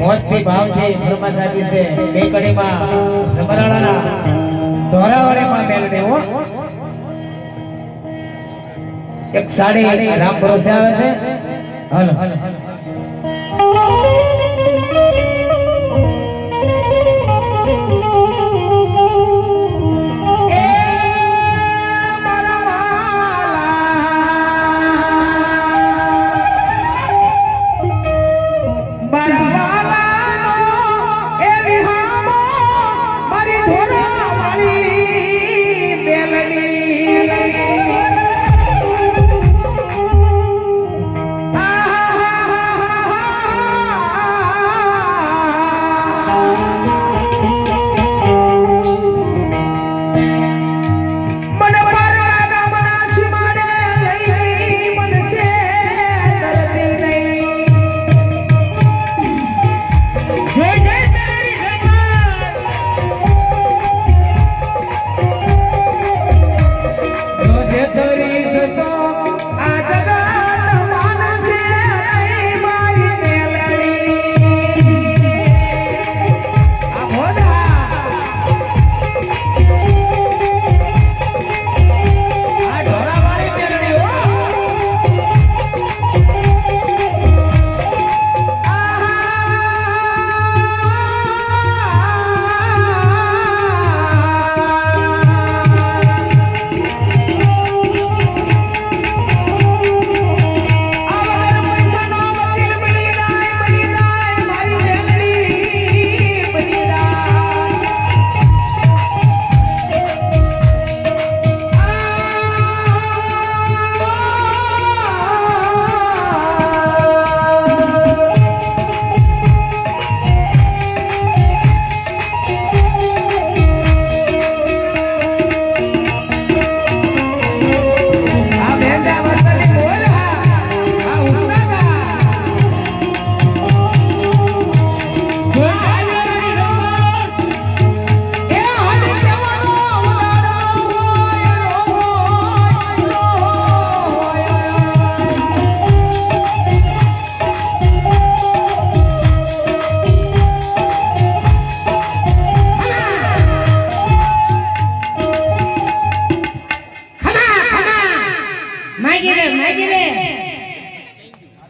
મોજથી ભાવથી ફરમાશ આપી છે. બે કડીમાં સમરાળાના માં મેલ દેવો એક સાડી રામ ભરોસે આવે છે. હલો એ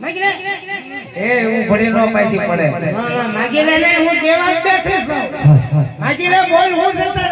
એ હું ભણી નો પાછી પડે હા, હા, માગી લે ને હું દેવા જ બેઠો છું. માગી લે બોલ હું તારે